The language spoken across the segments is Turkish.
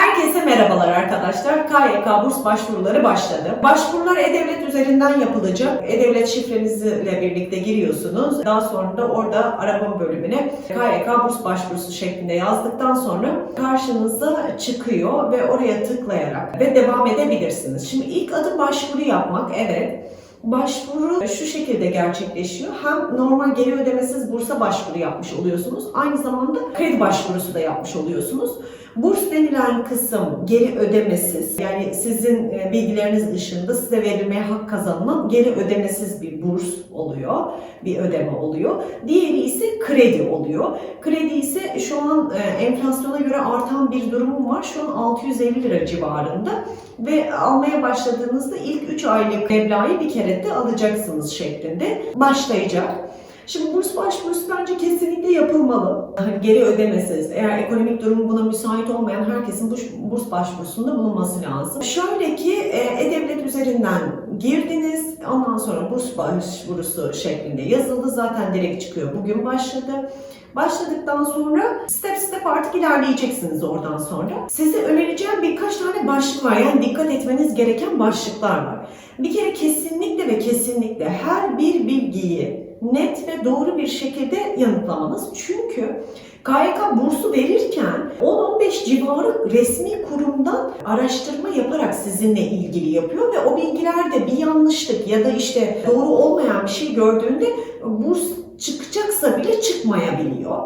Herkese merhabalar arkadaşlar. KYK burs başvuruları başladı. Başvurular E-Devlet üzerinden yapılacak. E-Devlet şifrenizle birlikte giriyorsunuz. Daha sonra da orada arama bölümüne KYK burs başvurusu şeklinde yazdıktan sonra karşınıza çıkıyor ve oraya tıklayarak ve devam edebilirsiniz. Şimdi ilk adım başvuru yapmak. Evet. Başvuru şu şekilde gerçekleşiyor. Hem normal geri ödemesiz bursa başvuru yapmış oluyorsunuz. Aynı zamanda kredi başvurusu da yapmış oluyorsunuz. Burs denilen kısım geri ödemesiz. Yani sizin e, bilgileriniz dışında size verilmeye hak kazanılan geri ödemesiz bir burs oluyor. Bir ödeme oluyor. Diğeri ise kredi oluyor. Kredi ise şu an e, enflasyona göre artan bir durumum var. Şu an 650 lira civarında ve almaya başladığınızda ilk 3 aylık meblağı bir kere de alacaksınız şeklinde başlayacak. Şimdi burs başvurusu bence kesinlikle yapılmalı. Geri ödemesiz, eğer ekonomik durumu buna müsait olmayan herkesin burs başvurusunda bulunması lazım. Şöyle ki e, E-Devlet üzerinden girdiniz, ondan sonra burs başvurusu şeklinde yazıldı. Zaten direkt çıkıyor. Bugün başladı. Başladıktan sonra step step artık ilerleyeceksiniz oradan sonra. Size önereceğim birkaç tane başlık var. Yani dikkat etmeniz gereken başlıklar var. Bir kere kesinlikle ve kesinlikle her bir bilgiyi net ve doğru bir şekilde yanıtlamanız. Çünkü KYK bursu verirken 10-15 civarı resmi kurumdan araştırma yaparak sizinle ilgili yapıyor ve o bilgilerde bir yanlışlık ya da işte doğru olmayan bir şey gördüğünde burs çıkacaksa bile çıkmayabiliyor.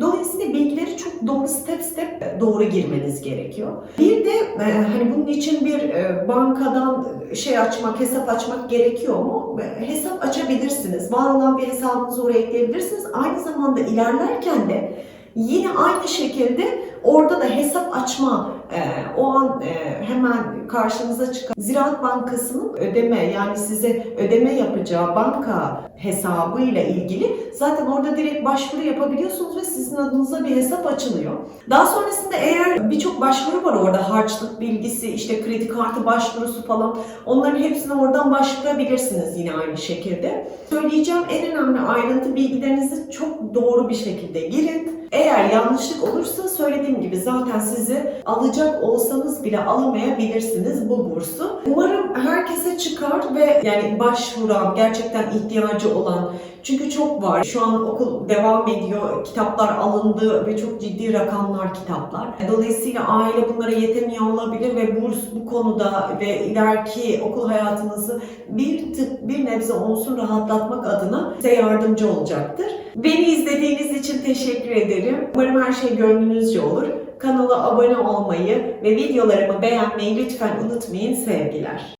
Dolayısıyla bilgileri çok doğru step step doğru girmeniz gerekiyor. Bir de e, hani bunun için bir e, bankadan şey açmak, hesap açmak gerekiyor mu? E, Hesap açabilirsiniz. Var olan bir hesabınızı oraya ekleyebilirsiniz. Aynı zamanda ilerlerken de yine aynı şekilde orada da hesap açma e, o an e, hemen karşınıza çıkan Ziraat Bankası'nın ödeme yani size ödeme yapacağı banka hesabıyla ilgili zaten orada direkt başvuru yapabiliyorsunuz ve sizin adınıza bir hesap açılıyor. Daha sonrasında eğer birçok başvuru var orada harçlık bilgisi, işte kredi kartı başvurusu falan onların hepsine oradan başvurabilirsiniz yine aynı şekilde. Söyleyeceğim en önemli ayrıntı bilgilerinizi çok doğru bir şekilde girin. Eğer yanlışlık olursa söylediğim gibi zaten sizi alacak olsanız bile alamayabilirsiniz bu bursu. Umarım herkese çıkar ve yani başvuran, gerçekten ihtiyacı olan çünkü çok var. Şu an okul devam ediyor, kitaplar alındı ve çok ciddi rakamlar kitaplar. Dolayısıyla aile bunlara yetemiyor olabilir ve burs bu konuda ve ileriki okul hayatınızı bir tık bir nebze olsun rahatlatmak adına size yardımcı olacaktır. Beni izlediğiniz için teşekkür ederim. Umarım her şey gönlünüzce olur. Kanala abone olmayı ve videolarımı beğenmeyi lütfen unutmayın sevgiler.